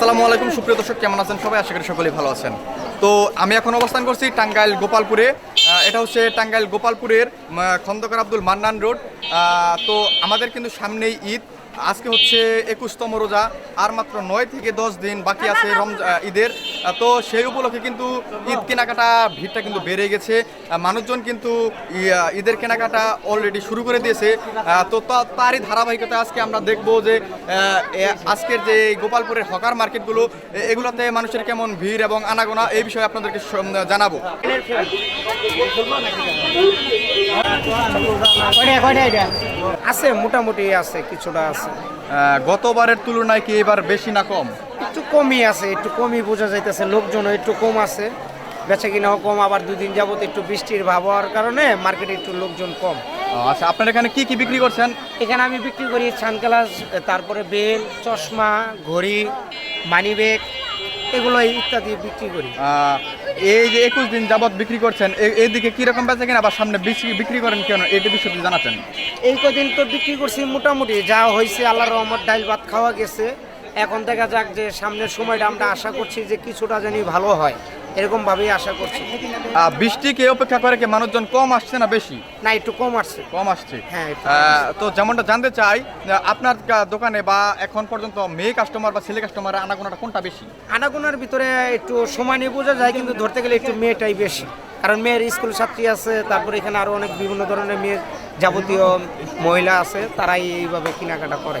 আসসালামু আলাইকুম, সুপ্রিয় দর্শক, কেমন আছেন সবাই? আশা করি সকলেই ভালো আছেন। তো আমি এখন অবস্থান করছি টাঙ্গাইল গোপালপুরে। এটা হচ্ছে টাঙ্গাইল গোপালপুরের খন্দকার আব্দুল মান্নান রোড। তো আমাদের কিন্তু সামনেই ঈদ। আজকে হচ্ছে একুশতম রোজা, আর মাত্র নয় থেকে দশ দিন বাকি আছে ঈদের। তো সেই উপলক্ষে কিন্তু ঈদ কেনাকাটা ভিড়টা কিন্তু বেড়ে গেছে। মানুষজন কিন্তু ঈদের কেনাকাটা অলরেডি শুরু করে দিয়েছে। তো তারই ধারাবাহিকতা আজকে আমরা দেখব যে আজকের যে গোপালপুরের হকার মার্কেটগুলো এগুলোতে মানুষের কেমন ভিড় এবং আনাগোনা এই বিষয়ে আপনাদেরকে জানাব। আছে মোটামুটি আছে কিছুটা আছে। গতবারের তুলনায় কি এবার বেশি না কম? একটু কমই আছে একটু কমই বোঝা যাইতেছে লোকজনও একটু কম আছে। বেচা কিনাও কম আবার দুদিন যাবত একটু বৃষ্টির ভাব হওয়ার কারণে মার্কেটে একটু লোকজন কম। আচ্ছা আপনার এখানে কি কি বিক্রি করছেন? এখানে আমি বিক্রি করি সানগ্লাস তারপরে বেল চশমা ঘড়ি মানি ব্যাগ এগুলো ইত্যাদি বিক্রি করি। এই যে একুশ দিন যাবৎ বিক্রি করছেন এইদিকে কীরকম বেঁচে কিনা আবার সামনে বিক্রি বিক্রি করেন কেন? এটি বিষয়টি জানাতেন। এই কদিন তো বিক্রি করছি মোটামুটি যা হয়েছে আল্লাহ রহমত ডাইল ভাত খাওয়া গেছে। এখন দেখা যাক যে সামনের সময়টা আমরা আশা করছি যে কিছুটা জানি ভালো হয়। এরকম ভাবেই আশা করছি। বৃষ্টিকে অপেক্ষা করে কি মানুষজন কম আসছে না বেশি? না একটু কম আসছে। কম আসছে। হ্যাঁ, তো যেমনটা জানতে চাই আপনার দোকানে বা এখন পর্যন্ত মেয়ে কাস্টমার বা ছেলে কাস্টমার আনাগোনাটা কোনটা বেশি? আনাগোনার ভিতরে একটু সময় নিয়ে বোঝা যায় কিন্তু ধরতে গেলে একটু মেয়েটাই বেশি। কারণ মেয়ের স্কুল ছাত্রী আছে তারপরে এখানে আরও অনেক বিভিন্ন ধরনের মেয়ের যাবতীয় মহিলা আছে তারাই এইভাবে কেনাকাটা করে।